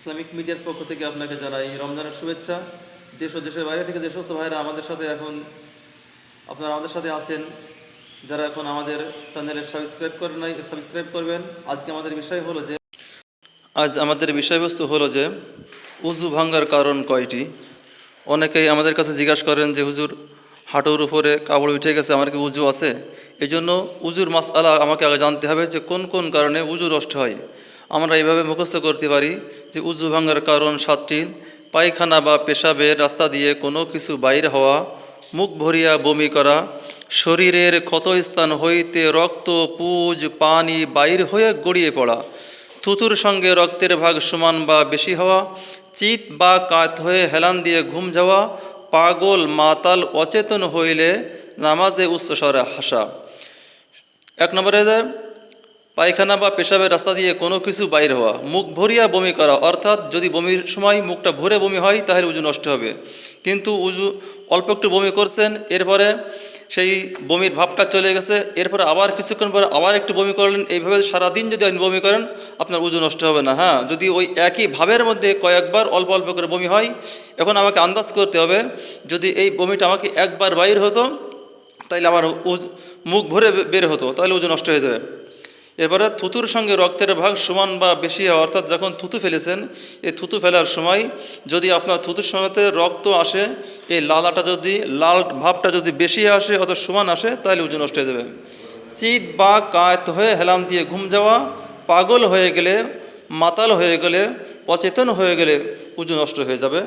Islamic মিডিয়ার পক্ষ থেকে আপনাকে জানাই রমজানের শুভেচ্ছা। দেশ ও দেশের বাইরে থেকে যে সমস্ত ভাইরা আমাদের সাথে এখন আপনারা আমাদের সাথে আছেন, যারা এখন আমাদের চ্যানেলে সাবস্ক্রাইব করেন নাই, সাবস্ক্রাইব করবেন। আজকে আমাদের বিষয় হলো যে, আজ আমাদের বিষয়বস্তু হলো যে, উজু ভাঙ্গার কারণ কয়টি? অনেকেই আমাদের কাছে জিজ্ঞাসা করেন যে, হুজুর, হাঁটুর উপরে কাপড় উঠে গেছে, আমার কি উজু আছে? এই জন্য উজুর মাস আলা আমাকে আগে জানতে হবে যে কোন কোন কারণে উজু নষ্ট হয়। আমরা এইভাবে মুখস্থ করতে পারি যে উজু ভাঙ্গার কারণ সাতটি, পায়খানা বা পেশাবের রাস্তা দিয়ে কোনো কিছু বাইর হওয়া, মুখ ভরিয়া বমি করা, শরীরের ক্ষতস্থান হইতে রক্ত, পুজ, পানি বাইর হয়ে গড়িয়ে পড়া, থুতুর সঙ্গে রক্তের ভাগ সমান বা বেশি হওয়া, চিত বা কাত হয়ে হেলান দিয়ে ঘুম যাওয়া, পাগল, মাতাল, অচেতন হইলে নামাজে উচ্চস্বরে হাসা। এক নম্বরে পায়খানা বা পেশাবের রাস্তা দিয়ে কোনো কিছু বাইর হওয়া, মুখ ভরিয়া বমি করা, অর্থাৎ যদি বমির সময় মুখটা ভরে বমি হয় তাহলে উজু নষ্ট হবে। কিন্তু উজু অল্প একটু বমি করছেন, এরপরে সেই বমির ভাবটা চলে গেছে, এরপরে আবার কিছুক্ষণ পরে আবার একটু বমি করলেন, এইভাবে সারাদিন যদি আপনি বমি করেন, আপনার উজু নষ্ট হবে না। হ্যাঁ যদি ওই একই ভাবের মধ্যে কয়েকবার অল্প অল্প করে বমি হয়, এখন আমাকে আন্দাজ করতে হবে, যদি এই বমিটা আমাকে একবার বাইর হতো, তাইলে আমার মুখ ভরে বের হতো তাহলে ওজন নষ্ট হয়ে যাবে। এবারে থুতুর সঙ্গে রক্তের ভাগ সমান বা বেশি হয়, অর্থাৎ যখন থুতু ফেলেছেন, এই থুতু ফেলার সময় যদি আপনার থুতুর সঙ্গে রক্ত আসে, এই লালাটা যদি, লাল ভাবটা যদি বেশি আসে অত সমান আসে, তাহলে ওজন নষ্ট হয়ে যাবে। চিত বা কায়ত হয়ে হেলাম দিয়ে ঘুম যাওয়া, পাগল হয়ে গেলে, মাতাল হয়ে গেলে, অচেতন হয়ে গেলে উজু নষ্ট হয়ে যাবে।